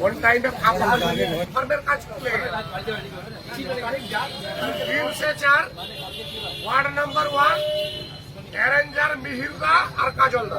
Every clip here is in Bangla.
কোন টাইমে ফার্মের কাজ খুলে তিন সে চার ওয়ার্ড নাম্বার ওয়ান অ্যারেঞ্জার মিহিরদা আর কাজলদা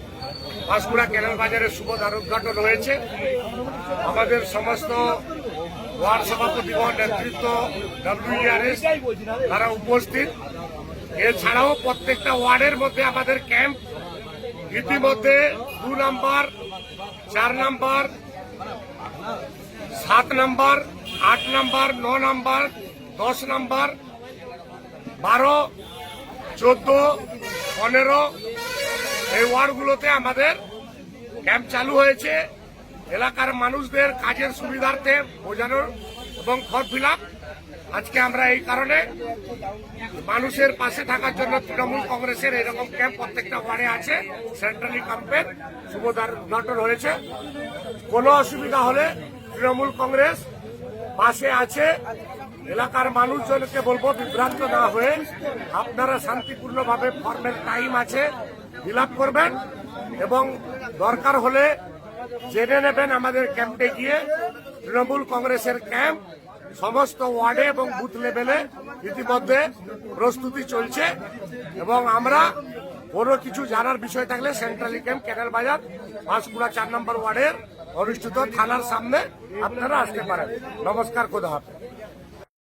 পাঁশকুড়া ক্যানেল বাজারের শুভ উদ্ঘাটন হয়েছে। আমাদের সমস্ত ওয়ার্ড সভাপতিগণ নেতৃত্ব ডাব্লিউআরএস তারা উপস্থিত। এছাড়াও প্রত্যেকটা ওয়ার্ডের মধ্যে আমাদের ক্যাম্প, ইতিমধ্যে দু নাম্বার, চার নাম্বার, সাত নাম্বার, আট নাম্বার, ন নাম্বার, দশ নাম্বার, বারো, চোদ্দ, পনেরো এই ওয়ার্ডগুলোতে আমাদের ক্যাম্প চালু হয়েছে। এলাকার মানুষদের কাজের সুবিধার্থে বোঝানোর এবং ফর্ম ফিল আজকে আমরা এই কারণে মানুষের পাশে থাকার জন্য তৃণমূল কংগ্রেসের এরকম ক্যাম্প প্রত্যেকটা ওয়ার্ডে আছে। সেন্ট্রালি ক্যাম্পের শুভদার উদ্ঘাটন হয়েছে। কোনো অসুবিধা হলে তৃণমূল কংগ্রেস পাশে আছে। এলাকার মানুষজনকে বলব বিভ্রান্ত না হয়ে আপনারা শান্তিপূর্ণভাবে ফর্মের টাইম আছে। ফিল করবেন এবং দরকার হলে জেনে নেবেন আমাদের ক্যাম্পে গিয়ে তৃণমূল কংগ্রেসের ক্যাম্প, সমস্ত ওয়ার্ডে এবং বুথ লেভেলে ইতিমধ্যে প্রস্তুতি চলছে এবং আমরা কোনো কিছু জানার বিষয় থাকলে সেন্ট্রালি ক্যাম্প, ক্যানেল বাজার পাঁশকুড়া চার নম্বর ওয়ার্ডের অনুষ্ঠিত থানার সামনে আপনারা আসতে পারেন। নমস্কার হাফেজ।